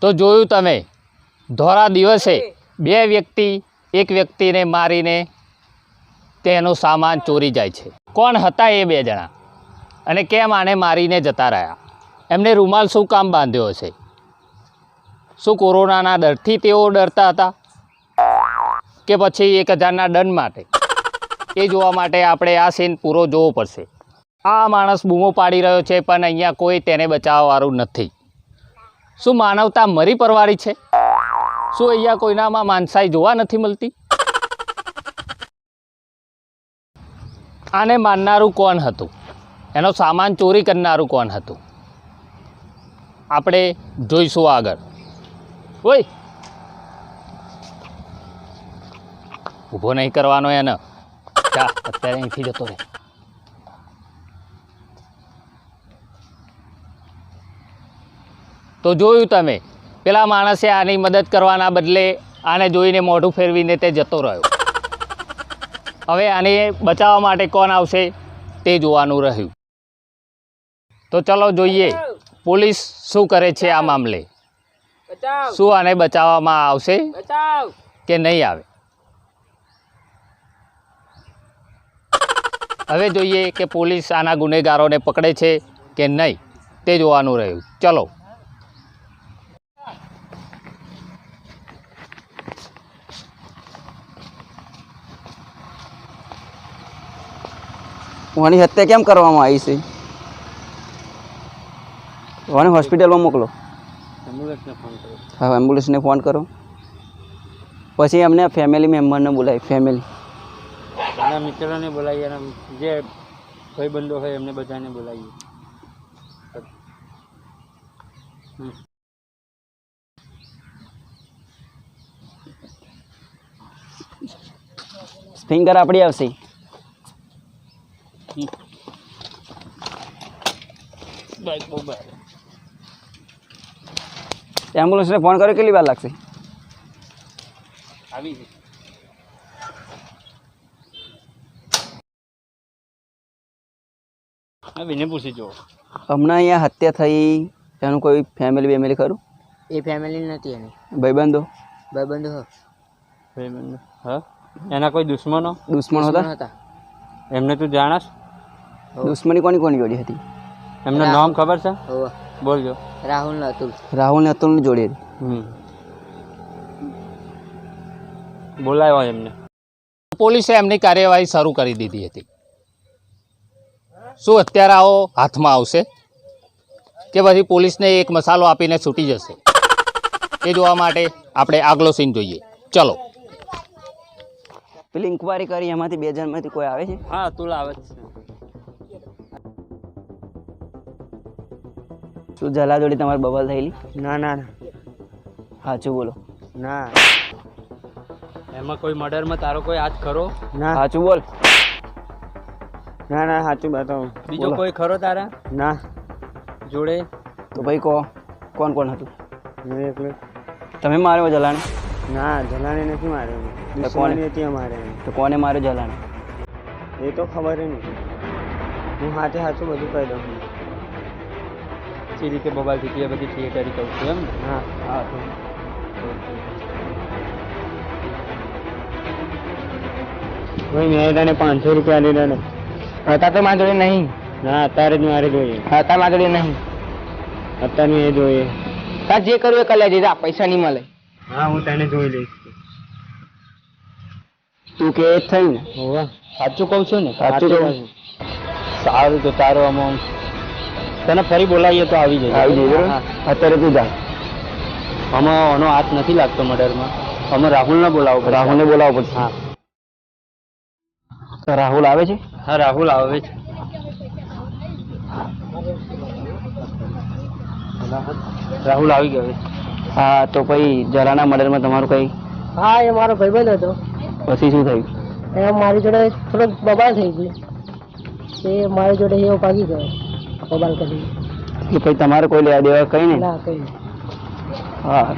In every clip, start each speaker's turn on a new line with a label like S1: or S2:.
S1: તો જોયું તમે ધોરા દિવસે બે વ્યક્તિ એક વ્યક્તિને મારીને તેનો સામાન ચોરી જાય છે. કોણ હતા એ બે જણા? અને કેમ આને મારીને જતા રહ્યા? એમને રૂમાલ શું કામ બાંધ્યો હશે? શું કોરોનાના ડરથી તેઓ ડરતા હતા? કે પછી એક હજારના દંડ માટે? એ જોવા માટે આપણે આ સીન પૂરો જોવો પડશે. આ માણસ બૂમો પાડી રહ્યો છે પણ અહીંયા કોઈ તેને બચાવવાવાળું નથી. શું માનવતા મરી પરવારી છે? શું અહીંયા કોઈનામાં માનસાઈ જોવા નથી મળતી? આને માનનારું કોણ હતું? એનો સામાન ચોરી કરનારું કોણ હતું? આપણે જોઈશું આગળ. ઓય! ઊભો નહીં કરવાનો એને. જા, અત્યારે અહીંથી જતો રહે. તો જોયું તમે પેલા માણસે આની મદદ કરવાના બદલે આને જોઈને મોઢું ફેરવીને તે જતો રહ્યો. હવે આને બચાવવા માટે કોણ આવશે તે જોવાનું રહ્યું. તો ચલો જોઈએ પોલીસ શું કરે છે આ મામલે? શું આને બચાવવામાં આવશે કે નહીં આવે? હવે જોઈએ કે પોલીસ આના ગુનેગારોને પકડે છે કે નહીં તે જોવાનું રહ્યું. ચલો.
S2: ઓની હત્યા કેમ કરવામાં આવી છે? ઓને હોસ્પિટલમાં મોકલો.
S3: એમ્બ્યુલન્સને ફોન કરો.
S2: હા એમ્બ્યુલન્સને ફોન કરો. પછી એમને ફેમિલી મેમ્બરને બોલાવી ફેમિલી.
S3: એના મિત્રોને બોલાવીએ એના જે ભાઈબંધો હોય એમને બધાને બોલાવીએ.
S2: ફિંગર આપણી આવશે.
S3: બાઈક બહુ બહાર.
S2: એમ્બ્યુલન્સને ફોન કર્યો કેટલી વાર લાગશે
S3: આવી છે હા બેને પૂછી જુઓ
S2: હમણાં અહીંયા હત્યા થઈ એનું કોઈ ફેમિલી બેમિલી ખરું
S4: એ ફેમિલી નથી એની
S2: ભાઈબંધો
S4: ભાઈબંધો હો
S3: ભાઈબંધો હા એના કોઈ દુશ્મનો
S2: દુશ્મન હતા
S4: દુશ્મન હતા
S3: એમને તું જાણસ?
S2: દુશ્મની કોની કોની જોડી હતી?
S3: એમનું નામ ખબર છે? બોલજો.
S4: રાહુલ ને અતુલ.
S2: રાહુલ ને અતુલની જોડી હતી.
S3: બોલાયો એમને.
S1: પોલીસે એમની કાર્યવાહી શરૂ કરી દીધી હતી. શું અત્યારે આવો હાથમાં આવશે? કે પછી પોલીસને એક મસાલો આપીને છૂટી જશે? એ જોવા માટે આપણે આગલો સીન જોઈએ. ચલો.
S2: પેલી ઇન્કવાયરી કરી એમાંથી બે જણમાંથી કોઈ આવે છે?
S3: હા અતુલ લાવે છે.
S2: શું જલા જોડી તમારી બબલ થયેલી?
S3: ના ના ના.
S2: સાચું બોલો.
S3: ના. એમાં કોઈ મર્ડરમાં તારો કોઈ હાથ ખરો? ના.
S2: સાચું બોલ.
S3: ના ના સાચું બતાવું બીજો કોઈ ખરો તારા? ના. જોડે?
S2: તો ભાઈ કહો કોણ કોણ હતું?
S3: મેં એકલો.
S2: તમે માર્યો જલાને
S3: ના જલાને નથી માર્યો
S2: કોને?
S3: નથી હતી અમારે
S2: તો કોને માર્યો જલાને
S3: એ તો ખબર નહીં હું હાથે સાચું બધું કહી દઉં. જે રીતે મોબાઈલથી એ બધી થિયેટરી કહું છું એમ હા હા ભાઈ મેં તને પાંચસો રૂપિયા લીધા ને
S4: હતા તો મારી જોડે નહીં
S3: ના અત્યારે જ મારે જોઈએ
S4: હતા મારી જોડે નહીં
S3: અત્યારે એ જોઈએ
S4: તાર જે કર્યું એ કરી લેજે જા પૈસા નહીં મળે
S3: હા હું તને જોઈ લઈશ
S2: તું કે એ જ થયું ને
S3: હોવા સાચું કહું છું ને
S2: સાચું. કહું.
S3: સારું તો તારો અમાઉન્ટ તને ફરી બોલાવીએ તો આવી જાય
S2: આવી
S3: જઈએ
S2: અત્યારે તું જા.
S3: આમાં આનો હાથ નથી લાગતો મર્ડરમાં. અમે રાહુલને બોલાવો પડશે.
S2: રાહુલને બોલાવો પડશે.
S3: હા.
S2: તો રાહુલ આવે છે?
S3: હા રાહુલ આવે છે. રાહુલ આવી ગયો
S2: હા તો પછી જરાના મર્ડરમાં તમારું કઈ?
S4: હા એ મારો ભાઈબંધ હતો.
S2: પછી શું થયું?
S4: એ મારી જોડે થોડોક બબાલ થઈ ગઈ એ મારી જોડે એવો ભાગી ગયો. બબાલ કરી.
S2: પછી તમારે કોઈ લેવા દેવા કઈ નહીં?
S4: ના કઈ
S2: હા.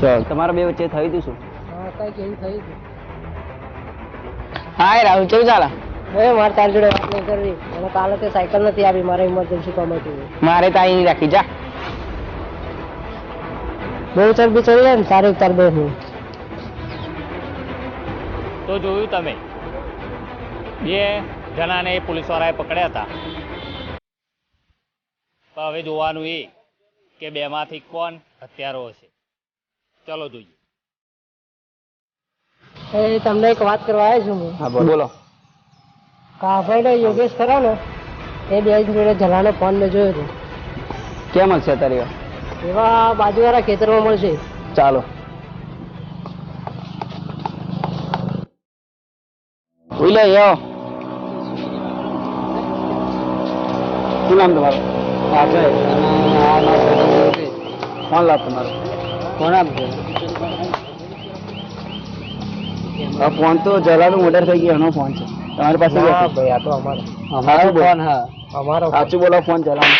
S2: ચાલ તમારા બે વચ્ચે થઈ હતું શું?
S4: હા કંઈક એવું થયું હતું
S2: હા રાહુલ કેવું ચાલે?
S4: હવે મારે તારી જોડે વાત નહીં કરવી. અને કાલે તે સાયકલ નથી આવી મારે ઇમરજન્સી કામ હતું.
S2: મારે તો અહીં રાખી જા.
S4: બહુ ચરબી ચડી જાય ને તારે ઉતાર બે હું
S1: તો જોયું તમે. બે જણાને પોલીસવાળાએ પકડ્યા હતા. તો હવે જોવાનું એ કે બેમાંથી કોણ હત્યારો હશે. ચલો જોઈએ.
S4: એ તમને એક વાત કરવા આવ્યો છું હું.
S2: હા બોલો.
S4: કાભાઈ ને યોગેશ ખરા ને? એ બે જોડે જલાનો ફોન મેં જોયો હતો.
S2: કેમ હશે તારી
S4: એવા બાજુવાળા ખેતરમાં મળશે.
S2: ચાલો. ભૂલે લે શું નામ તમારું? અજય ફોન લાવ તમારો? ફોન આપજો? ફોન તો જલાનું મોટર થઈ ગયો એનો ફોન છે. તમારી પાસે
S4: ભાઈ આ તો અમારો.
S2: અમારો ફોન હા.
S4: અમારો
S2: સાચું બોલો ફોન જલાનો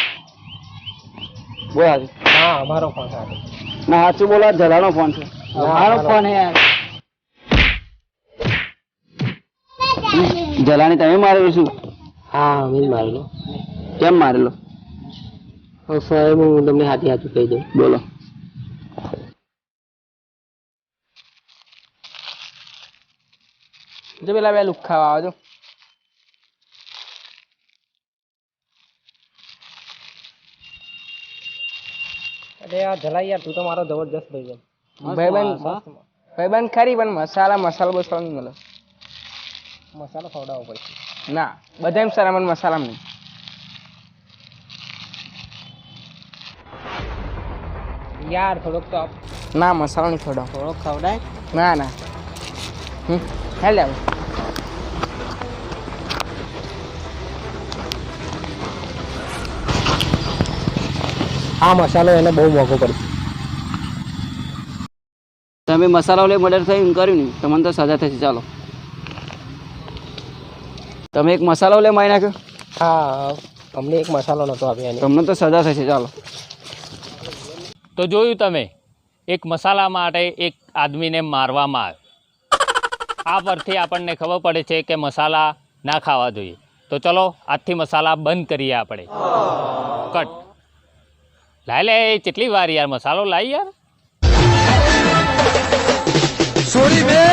S2: બોલ
S4: હા અમારો ફોન સાથે
S2: ના સાચું બોલો જલાનો ફોન છે.
S4: અમારો ફોન હે
S2: જલાની તમે મારેલું શું?
S4: હા મેં મારેલો.
S2: કેમ મારેલો?
S4: સાહેબ હું તમને હાથી હાથું કહી દઉં.
S2: બોલો. જો પેલા બે લુખ્ખા આવજો
S4: અરે આ જલાઈ યાર તું તો મારો જબરજસ્ત ભાઈ છે
S2: ભાઈબંધ ભાઈબંધ ખરી પણ મસાલા મસાલો બસાલો નહીં મળે.
S4: મસાલો ખવડાવવો પડશે.
S2: ના બધા એમ સારા મને મસાલા નહીં.
S4: યાર થોડોક તો
S2: ના મસાલો નહીં થોડો.
S4: થોડોક ખવડાય.
S2: ના ના. હમ હેલ
S4: આ મસાલો એને બહુ મોંઘો પડશે
S2: તમે મસાલા લઈ મર્ડર થઈ એમ કર્યું ને તમને તો સજા થશે. ચાલો. તમે એક મસાલો લઈ મારી નાખ્યો?
S4: હા અમને એક મસાલો નહોતો આપ્યો
S2: તમને તો સજા થશે. ચાલો.
S1: તો જોયું તમે, એક મસાલા માટે એક આદમીને મારવામાં આવ્યો આ પરથી આપણને ખબર પડે છે કે મસાલા ના ખાવા જોઈએ. તો ચલો, આજથી મસાલા બંધ કરીએ આપણે. કટ. લાય લે, કેટલી વાર યાર મસાલો લાય યાર.
S5: છોડી